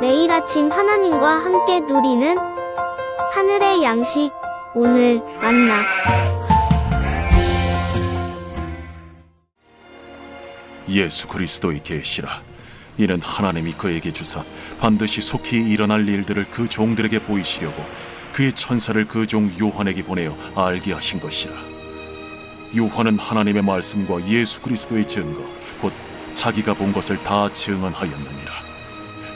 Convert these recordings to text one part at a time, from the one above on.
매일 아침 하나님과 함께 누리는 하늘의 양식 오늘 만나. 예수 그리스도의 계시라. 이는 하나님이 그에게 주사 반드시 속히 일어날 일들을 그 종들에게 보이시려고 그의 천사를 그 종 요한에게 보내어 알게 하신 것이라. 요한은 하나님의 말씀과 예수 그리스도의 증거 곧 자기가 본 것을 다 증언하였느니라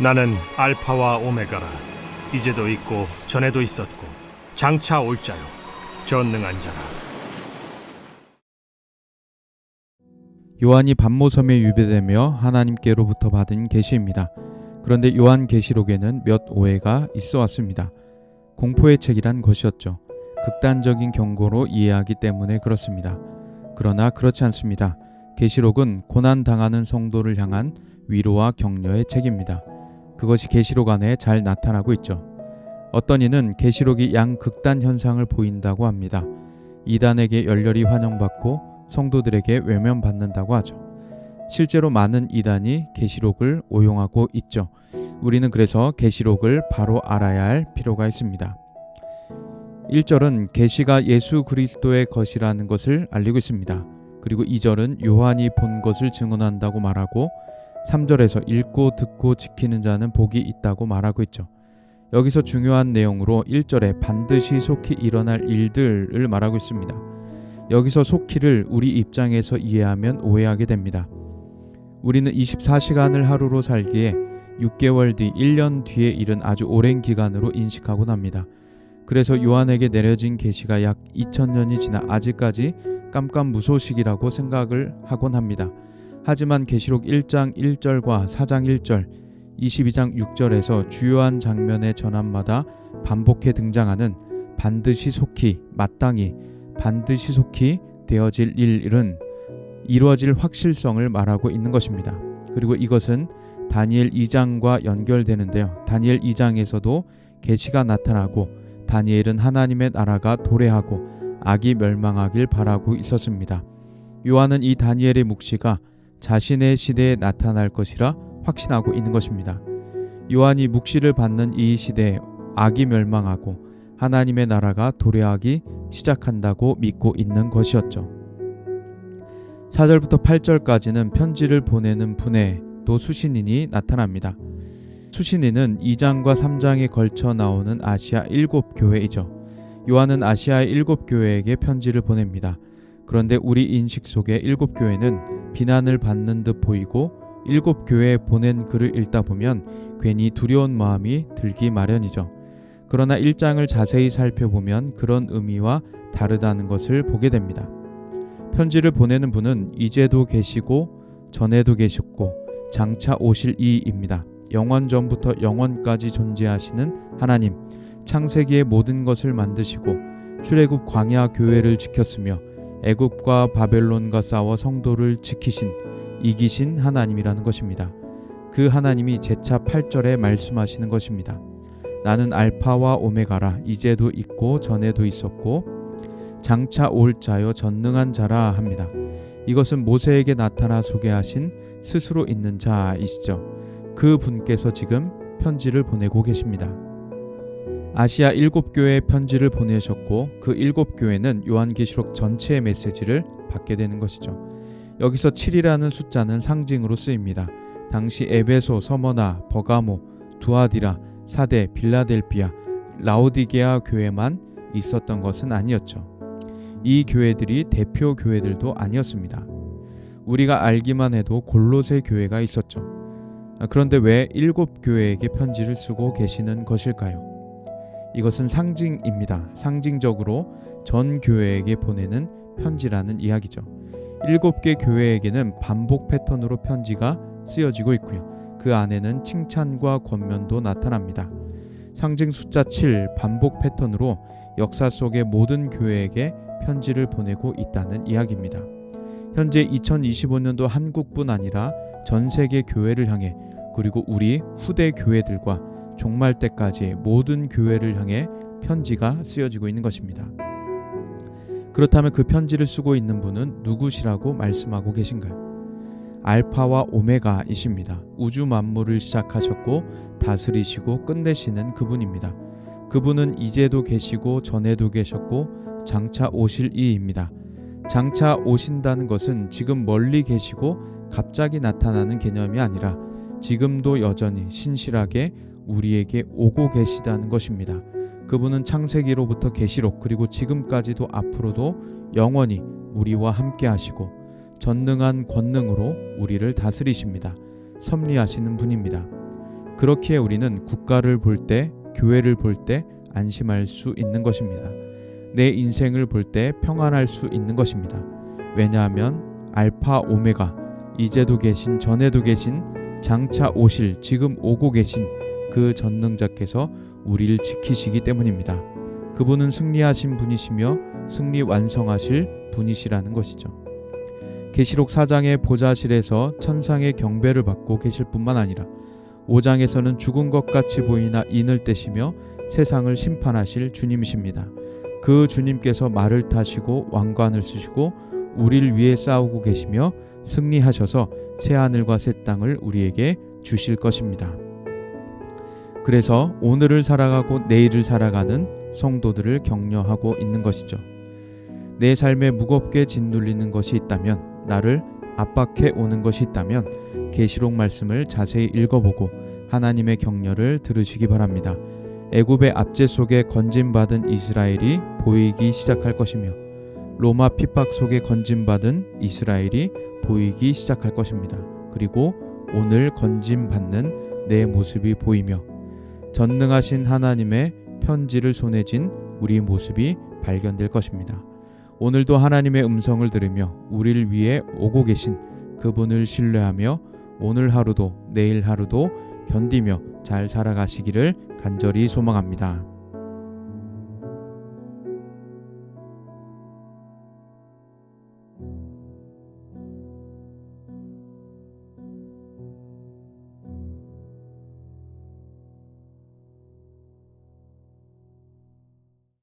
나는 알파와 오메가라 이제도 있고 전에도 있었고 장차 올 자요 전능한 자라 요한이 반모섬에 유배되며 하나님께로부터 받은 계시입니다. 그런데 요한 계시록에는 몇 오해가 있어 왔습니다. 공포의 책이란 것이었죠. 극단적인 경고로 이해하기 때문에 그렇습니다. 그러나 그렇지 않습니다. 계시록은 고난 당하는 성도를 향한 위로와 격려의 책입니다. 그것이 계시록 안에 잘 나타나고 있죠. 어떤 이는 계시록이 양극단 현상을 보인다고 합니다. 이단에게 열렬히 환영받고 성도들에게 외면받는다고 하죠. 실제로 많은 이단이 계시록을 오용하고 있죠. 우리는 그래서 계시록을 바로 알아야 할 필요가 있습니다. 1절은 계시가 예수 그리스도의 것이라는 것을 알리고 있습니다. 그리고 2절은 요한이 본 것을 증언한다고 말하고 3절에서 읽고 듣고 지키는 자는 복이 있다고 말하고 있죠. 여기서 중요한 내용으로 1절에 반드시 속히 일어날 일들을 말하고 있습니다. 여기서 속히를 우리 입장에서 이해하면 오해하게 됩니다. 우리는 24시간을 하루로 살기에 6개월 뒤, 1년 뒤에 이른 아주 오랜 기간으로 인식하곤 합니다. 그래서 요한에게 내려진 계시가 약 2000년이 지나 아직까지 깜깜무소식이라고 생각을 하곤 합니다. 하지만 계시록 1장 1절과 4장 1절, 22장 6절에서 주요한 장면의 전환마다 반복해 등장하는 반드시 속히 마땅히 반드시 속히 되어질 일은 이루어질 확실성을 말하고 있는 것입니다. 그리고 이것은 다니엘 2장과 연결되는데요. 다니엘 2장에서도 계시가 나타나고 다니엘은 하나님의 나라가 도래하고 악이 멸망하길 바라고 있었습니다. 요한은 이 다니엘의 묵시가 자신의 시대에 나타날 것이라 확신하고 있는 것입니다. 요한이 묵시를 받는 이 시대에 악이 멸망하고 하나님의 나라가 도래하기 시작한다고 믿고 있는 것이었죠. 4절부터 8절까지는 편지를 보내는 분에 또 수신인이 나타납니다. 수신인은 2장과 3장에 걸쳐 나오는 아시아 일곱 교회이죠. 요한은 아시아의 일곱 교회에게 편지를 보냅니다. 그런데 우리 인식 속에 일곱 교회는 비난을 받는 듯 보이고 일곱 교회에 보낸 글을 읽다 보면 괜히 두려운 마음이 들기 마련이죠. 그러나 1장을 자세히 살펴보면 그런 의미와 다르다는 것을 보게 됩니다. 편지를 보내는 분은 이제도 계시고 전에도 계셨고 장차 오실 이입니다. 영원 전부터 영원까지 존재하시는 하나님, 창세기의 모든 것을 만드시고 출애굽 광야 교회를 지켰으며 애굽과 바벨론과 싸워 성도를 지키신 이기신 하나님이라는 것입니다. 그 하나님이 제차 8절에 말씀하시는 것입니다. 나는 알파와 오메가라 이제도 있고 전에도 있었고 장차 올 자요 전능한 자라 합니다. 이것은 모세에게 나타나 소개하신 스스로 있는 자이시죠. 그 분께서 지금 편지를 보내고 계십니다. 아시아 일곱 교회에 편지를 보내셨고 그 일곱 교회는 요한계시록 전체의 메시지를 받게 되는 것이죠. 여기서 7이라는 숫자는 상징으로 쓰입니다. 당시 에베소, 서머나, 버가모, 두아디라, 사대, 빌라델비아, 라오디게아 교회만 있었던 것은 아니었죠. 이 교회들이 대표 교회들도 아니었습니다. 우리가 알기만 해도 골로새 교회가 있었죠. 아, 그런데 왜 일곱 교회에게 편지를 쓰고 계시는 것일까요? 이것은 상징입니다. 상징적으로 전 교회에게 보내는 편지라는 이야기죠. 일곱 개 교회에게는 반복 패턴으로 편지가 쓰여지고 있고요. 그 안에는 칭찬과 권면도 나타납니다. 상징 숫자 7 반복 패턴으로 역사 속의 모든 교회에게 편지를 보내고 있다는 이야기입니다. 현재 2025년도 한국뿐 아니라 전 세계 교회를 향해 그리고 우리 후대 교회들과 종말 때까지 모든 교회를 향해 편지가 쓰여지고 있는 것입니다. 그렇다면 그 편지를 쓰고 있는 분은 누구시라고 말씀하고 계신가요? 알파와 오메가이십니다. 우주 만물을 시작하셨고 다스리시고 끝내시는 그분입니다. 그분은 이제도 계시고 전에도 계셨고 장차 오실 이입니다. 장차 오신다는 것은 지금 멀리 계시고 갑자기 나타나는 개념이 아니라 지금도 여전히 신실하게 우리에게 오고 계시다는 것입니다. 그분은 창세기로부터 계시록 그리고 지금까지도 앞으로도 영원히 우리와 함께 하시고 전능한 권능으로 우리를 다스리십니다. 섭리하시는 분입니다. 그렇기에 우리는 국가를 볼 때, 교회를 볼 때 안심할 수 있는 것입니다. 내 인생을 볼 때 평안할 수 있는 것입니다. 왜냐하면 알파 오메가 이제도 계신 전에도 계신 장차 오실 지금 오고 계신 그 전능자께서 우리를 지키시기 때문입니다. 그분은 승리하신 분이시며 승리 완성하실 분이시라는 것이죠. 계시록 4장의 보좌실에서 천상의 경배를 받고 계실 뿐만 아니라 5장에서는 죽은 것 같이 보이나 인을 떼시며 세상을 심판하실 주님이십니다. 그 주님께서 말을 타시고 왕관을 쓰시고 우리를 위해 싸우고 계시며 승리하셔서 새 하늘과 새 땅을 우리에게 주실 것입니다. 그래서 오늘을 살아가고 내일을 살아가는 성도들을 격려하고 있는 것이죠. 내 삶에 무겁게 짓눌리는 것이 있다면 나를 압박해 오는 것이 있다면 계시록 말씀을 자세히 읽어보고 하나님의 격려를 들으시기 바랍니다. 애굽의 압제 속에 건진받은 이스라엘이 보이기 시작할 것이며 로마 핍박 속에 건진받은 이스라엘이 보이기 시작할 것입니다. 그리고 오늘 건진받는 내 모습이 보이며 전능하신 하나님의 편지를 손에 쥔 우리 모습이 발견될 것입니다. 오늘도 하나님의 음성을 들으며 우리를 위해 오고 계신 그분을 신뢰하며 오늘 하루도 내일 하루도 견디며 잘 살아가시기를 간절히 소망합니다.